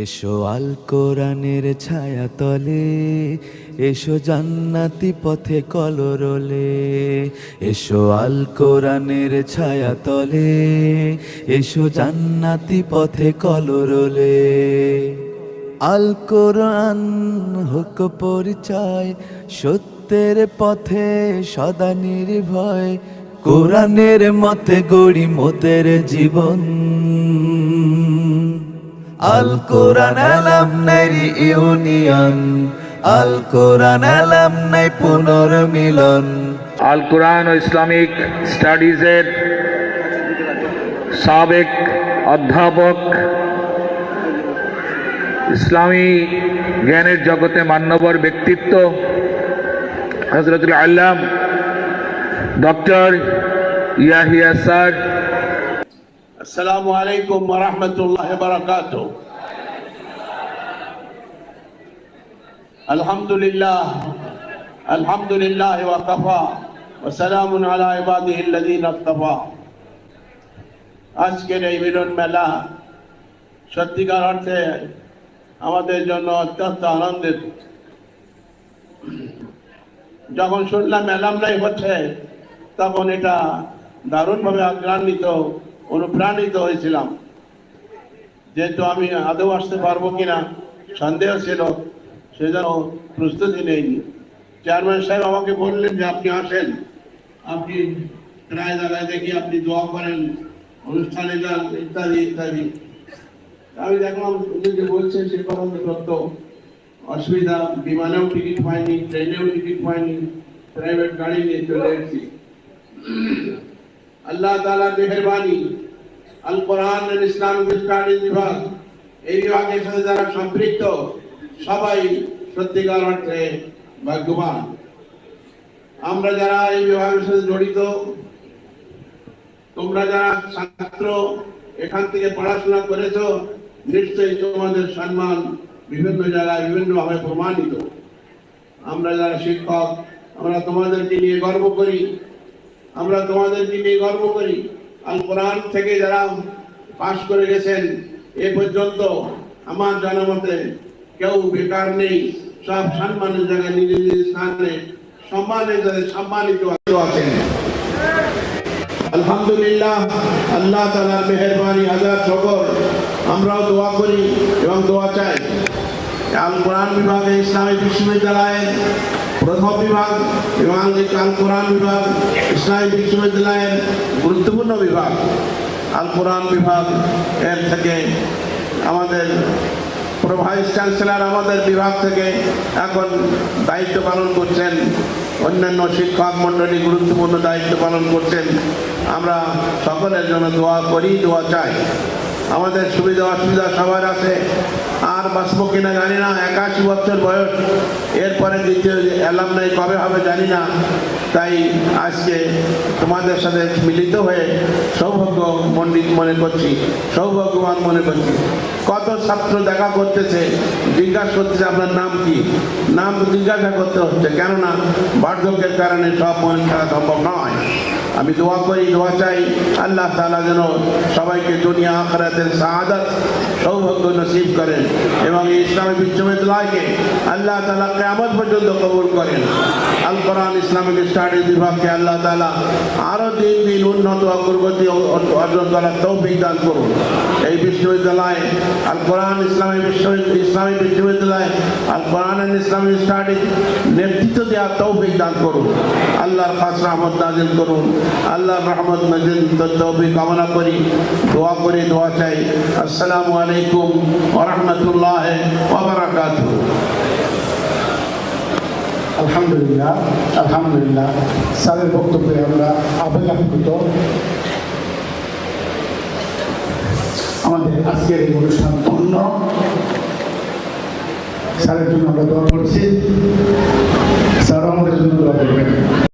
এসো আল কোরআনের ছায়া তলে এসো জান্নাতি পথে কলরলে, এসো আল কোরআনের ছায়া তলে এসো জান্নাতি পথে কলরলে। আল কোরআন হুক পরিচয়, সত্যের পথে সদা নির্ভয়, কোরআনের মতে গড়ি মোদের জীবন। আল কোরআন আলাম নাই ইউনিয়ন আল কোরআন আলাম নাই পুনর্মিলন। আল কোরআন ও ইসলামিক স্টাডিজের সাবেক অধ্যাপক ইসলামী জ্ঞানের জগতে মান্যবর ব্যক্তিত্ব হজরতুল আল্লাম ডক্টর ইয়াহিয়া স্যার আসসালামু আলাইকুম রহমতুল্লাহ বারাকাত আলহামদুলিল্লাহ আলহামদুলিল্লাহ ওয়াকাফা ওসালাম আলা ইবাদিহি আল্লাযীনা ইসতাফা আজকের এই মিলন মেলা সত্যিকার অর্থে আমাদের জন্য অত্যন্ত আনন্দের। যখন শুনলাম মেলামলাই হচ্ছে, তখন এটা দারুণভাবে আগ্রান্বিত অনুপ্রাণিত হয়েছিলাম। যেহেতু আমি আদৌ আসতে পারব কিনা সন্দেহ ছিল, সেজন্য প্রস্তুতি নেইনি। চেয়ারম্যান সাহেব আমাকে বললেন যে আপনি আসেন, আপনি প্রায় জায়গায় দেখি আপনি দোয়া করেন, অনুষ্ঠানে যান ইত্যাদি ইত্যাদি। আমি দেখলাম উনি যে বলছেন সে কথা সত্য অসুবিধা, বিমানেও টিকিট পাইনি, ট্রেনেও টিকিট পাইনি, প্রাইভেট গাড়ি নিয়ে চলে এসেছি। আল্লাহ তালার মেহরবানি আল কোরআন ইসলামিক স্টাডিজ বিভাগ। এই বিভাগের সাথে যারা সম্পৃক্ত, সবাই সত্যিকার অর্থে ভাগ্যবান। আমরা যারা এই বিভাগের সাথে জড়িত, তোমরা যারা ছাত্র, এখান থেকে পড়াশোনা করেছ, নিশ্চয়ই তোমাদের সম্মান বিভিন্ন জায়গায় বিভিন্নভাবে প্রমাণিত। আমরা যারা শিক্ষক, আমরা তোমাদেরকে নিয়ে গর্ব করি। আমরা তোমাদেরকে নিয়ে গর্ব করি। আল কোরআন থেকে যারা পাশ করে গেছেন, এ পর্যন্ত আমার জানামতে কেউ বেকার নেই, সব সম্মানের জায়গায় নিজের নিজের স্থানে সম্মানের জায়গায় সম্মানিত আছেন। আলহামদুলিল্লাহ, আল্লাহ তালার মেহরবানি হাজার শকর। আমরাও দোয়া করি এবং দোয়া চাই। আল কোরআন বিভাগে ইসলামী প্রথম বিভাগ এবং আল কোরআন বিভাগ, ইসলামী বিশ্ববিদ্যালয়ের গুরুত্বপূর্ণ বিভাগ। আল কোরআন বিভাগ এর থেকে আমাদের ভাইস চ্যান্সেলর আমাদের বিভাগ থেকে এখন দায়িত্ব পালন করছেন। অন্যান্য শিক্ষক মণ্ডলী গুরুত্বপূর্ণ দায়িত্ব পালন করছেন। আমরা সকলের জন্য দোয়া করি, দোয়া চাই। আমাদের সুবিধা অসুবিধা সবার আছে। আর বাঁচবো কিনা জানি না, একাশি বছর বয়স। এরপরে দ্বিতীয় অ্যালাম নেই, কবে হবে জানি না। তাই আজকে তোমাদের সাথে মিলিত হয়ে সৌভাগ্য মণ্ডিত মনে করছি, সৌভাগ্যবান মনে করছি। কত ছাত্র দেখা করতেছে, জিজ্ঞাসা করতেছে আপনার নাম কি? নাম জিজ্ঞাসা করতে হচ্ছে, কেননা বার্ধক্যের কারণে সব মনে থাকা সম্ভব নয়। আমি দোয়া করি, দোয়া চাই আল্লাহ তালা যেন সবাইকে দুনিয়া আখরাতের সাহাদাত সৌভাগ্য নসিব করেন এবং ইসলামী বিশ্ববিদ্যালয়কে আল্লাহ তালা কেমন পর্যন্ত কবুল করেন। আল কোরআন ইসলামিক স্টাডিজ বিভাগকে আল্লাহ তালা আরও দিন উন্নত অগ্রগতি অর্জন করার তৌফিক দান করুন। এই বিশ্ববিদ্যালয়ে, আল কোরআন ইসলামী বিশ্ববিদ্যালয় ইসলামী বিশ্ববিদ্যালয়, আল কোরআন ইসলামিক স্টাডিজ নেতৃত্ব দেওয়ার তৌফিক দান করুন। আল্লাহর খাস রহমত নাজিল করুন। আল্লাহর রহমত নাজিল তৌফিক কামনা করি, দোয়া করে, দোয়া চাই। আসসালামু আলাইকুম ওরহমতুল্লাহ ওবরাকাতুহু আলহামদুলিল্লাহ আলহামদুলিল্লাহ। স্যারের বক্তব্যে আমরা আবেগাপ্লুত আমাদের আজকের এই অনুষ্ঠান পূর্ণ স্যারের জন্য আমরা দোয়া করছি। স্যার আমাদের জন্য দোয়া করবেন।